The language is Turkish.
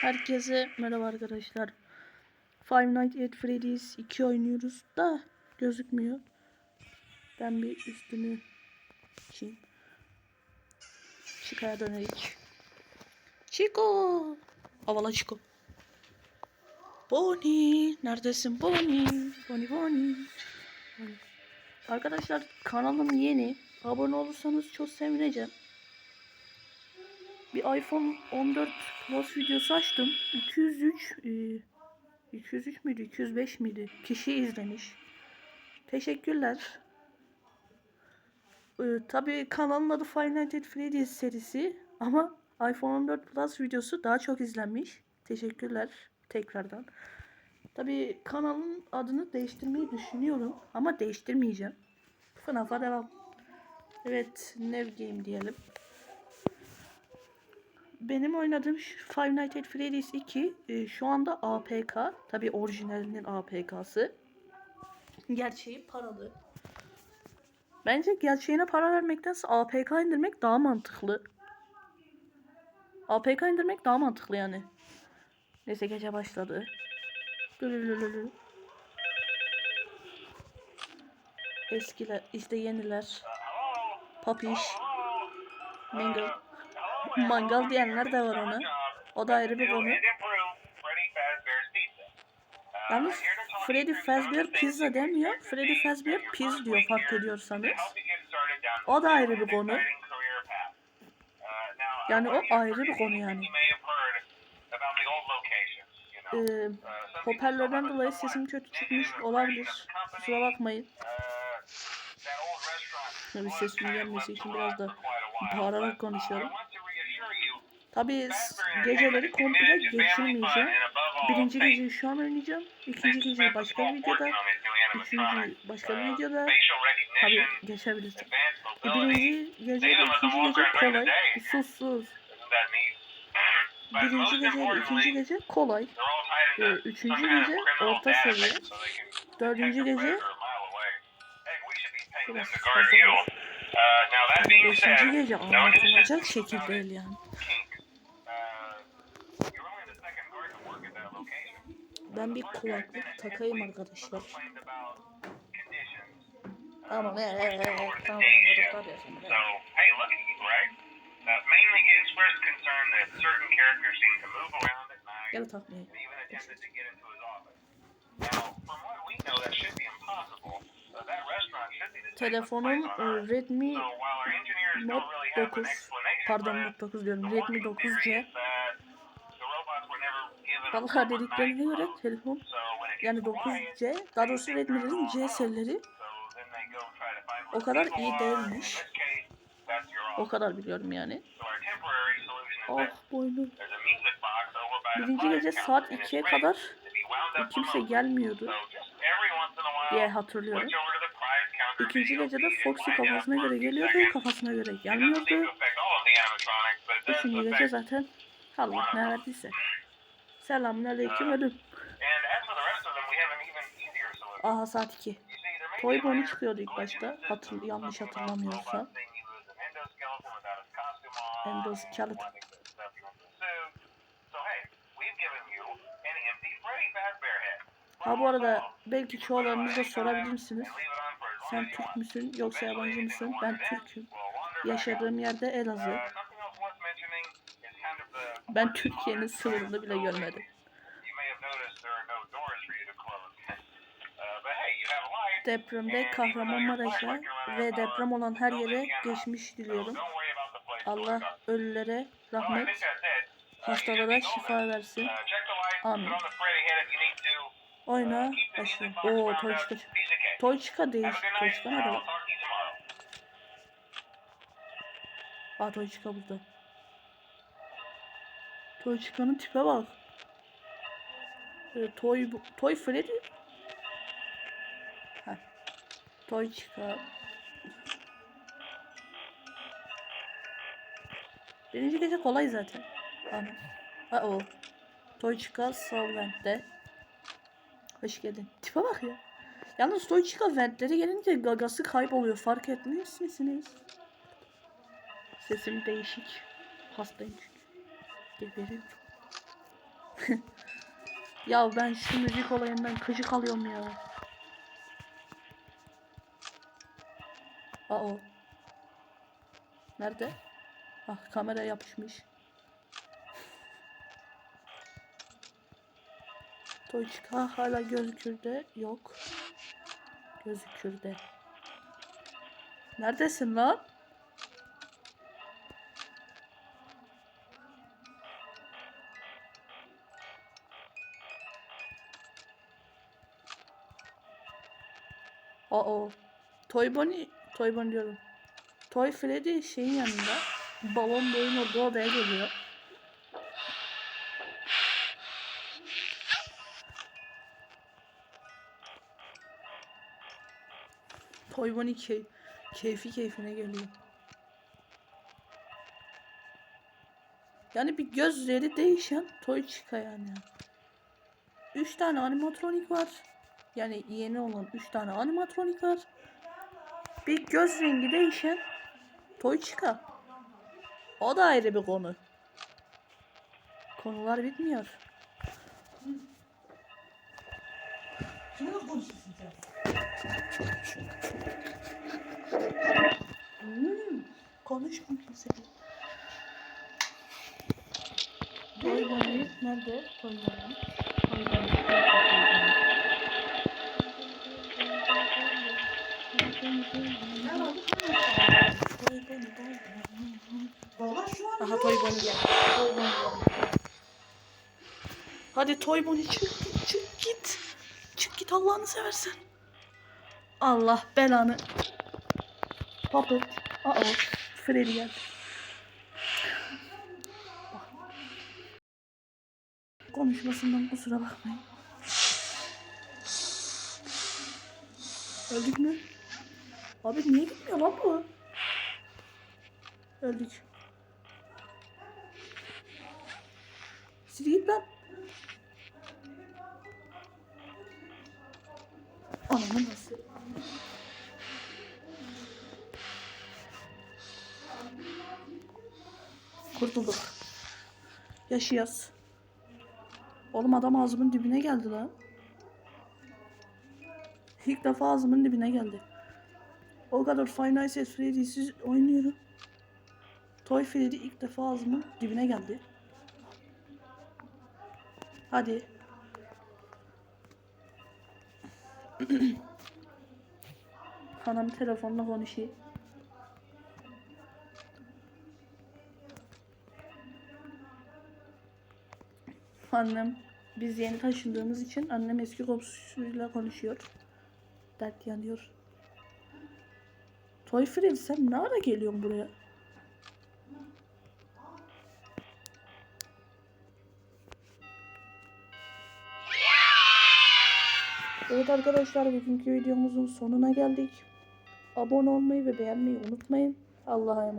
Herkese merhaba arkadaşlar. Five Nights at Freddy's 2 oynuyoruz da gözükmüyor. Ben bir üstünü açayım. Chico'ya dönerik. Chico! Havala Chico. Bonnie! Neredesin Bonnie? Bonnie Bonnie. Bonnie. Arkadaşlar kanalım yeni. Abone olursanız çok sevineceğim. Bir iPhone 14 Plus videosu açtım. 203 e, 203 müydü? 205 miydi? Kişi izlemiş. Teşekkürler. E, Tabi kanalın adı Five Nights at serisi ama iPhone 14 Plus videosu daha çok izlenmiş. Teşekkürler tekrardan. Tabi kanalın adını değiştirmeyi düşünüyorum ama değiştirmeyeceğim. FNAF'a devam. Evet, Nev Game diyelim. Benim oynadığım Five Nights at Freddy's 2 e, şu anda APK. Tabi orijinalinin APK'sı. Gerçeği paralı. Bence gerçeğine para vermektense APK indirmek daha mantıklı. APK indirmek daha mantıklı yani. Neyse gece başladı. Lülülülülü. Eskiler, işte yeniler. Papiş. Mangle. Mangal diyenler de var ona. O da ayrı bir konu. Yalnız Freddy Fazbear Pizza demiyor. Freddy Fazbear Piz diyor fark ediyorsanız. O da ayrı bir konu. Yani o ayrı bir konu yani. Ee, hoparlörden dolayı sesim kötü çıkmış olabilir. Kusura bakmayın. Tabii sesim gelmesi için biraz da bağırarak konuşuyorum. Tabii s- geceleri komple geçirmeyeceğim. Birinci geceyi şu an oynayacağım. İkinci geceyi başka bir videoda. Üçüncü başka bir videoda. Tabii geçebilirsin. E, birinci gece ile ikinci gece kolay. Sus sus. Birinci gece ile ikinci gece kolay. Ee, üçüncü gece orta seviye. Dördüncü gece olur. Beşinci gece anlatılacak şekilde değil yani. Ben bir kulaklık takayım arkadaşlar. Tamam, ee, ee, ee, tamam, anladık ya şimdi. Gel safest Telefonum. Redmi Note don't really have an 9 explanation pardon Note that, 9 diyorum Redmi working 9C never given a Vallahi proper dediklerine göre telefon yani gets quiet, 9C daha doğrusu Redmi'lerin C serileri o kadar iyi değilmiş. O kadar biliyorum yani. Oh boynum. Birinci gece saat and it's 2'ye ready kadar kimse gelmiyordu diye hatırlıyorum. İkinci gecede Foxy kafasına göre geliyordu, kafasına göre gelmiyordu. Üçüncü gece zaten Allah ne verdiyse. Selamun aleyküm ölüm. Aha saat 2. You see, there may Toy Bonnie çıkıyordu ilk başta. Hatır, yanlış hatırlamıyorsam. endoskeleton. Ha bu arada belki çoğularınız da sorabilirsiniz. Sen Türk müsün yoksa yabancı mısın? Ben Türk'üm. Yaşadığım yerde Elazığ. Ben Türkiye'nin sınırını bile görmedim. Depremde Kahramanmaraş'a ve deprem olan her yere geçmiş diliyorum. Allah ölülere rahmet, hastalara şifa versin. Amin. Oyna başlayalım. Oo wound Toy up. Chica. Piece of cake. Toy Chica değil. Have a good Toy night. Chica I'll nerede. Aa Toy Chica burada. Chica'nın tipe bak. Toy, Toy Freddy. Heh. Toy Chica. Birinci gece kolay zaten. Ana. Ha o. Toy Chica Solvent'te. Hoş geldin. Tipe bak ya. Yalnız Toy Chica ventlere gelince gagası kayboluyor. Fark etmiş misiniz? Sesim değişik. Hastayım çünkü. Geberiyorum. ya ben şu müzik olayından gıcık alıyorum ya. Aa o. Nerede? Ah kamera yapışmış. Toyçka hala gözükürde yok. Gözükürde. Neredesin lan? Aa. Toy Bonnie, Toy Bonnie diyorum. Toy Freddy şeyin yanında. Balon boyun orada odaya geliyor. Toy Bonnie key keyfi keyfine geliyor. Yani bir gözleri değişen Toy Chica yani. Üç tane animatronik var. Yani yeni olan 3 tane animatronik var. Bir göz rengi değişen Toy Chica. O da ayrı bir konu. Konular bitmiyor. Hmm, konuşma kimseyle. Toy Bonnie nerede? Toy Bonnie. Toy Bonnie. Aha Toy Bonnie geldi. Toy Bonnie geldi. Hadi Toy Bonnie çık çık git. Çık git Allah'ını seversen. Allah belanı. Puppet. Aa Freddy geldi. Konuşmasından kusura bakmayın. Öldük mü? Abi niye gitmiyor lan bu? Öldük. Sil git lan. Ananı nasıl? Kurtulduk. Yaşayaz. Oğlum adam ağzımın dibine geldi lan. İlk defa ağzımın dibine geldi. O kadar Five Nights at Freddy'siz oynuyorum. Toy Freddy ilk defa ağzımın dibine geldi. Hadi. Hanım telefonla konuşuyor. Annem biz yeni taşındığımız için annem eski komşusuyla konuşuyor. Dert yanıyor. Toy Freddy sen ne ara geliyorsun buraya? Evet arkadaşlar bugünkü videomuzun sonuna geldik. Abone olmayı ve beğenmeyi unutmayın. Allah'a emanet.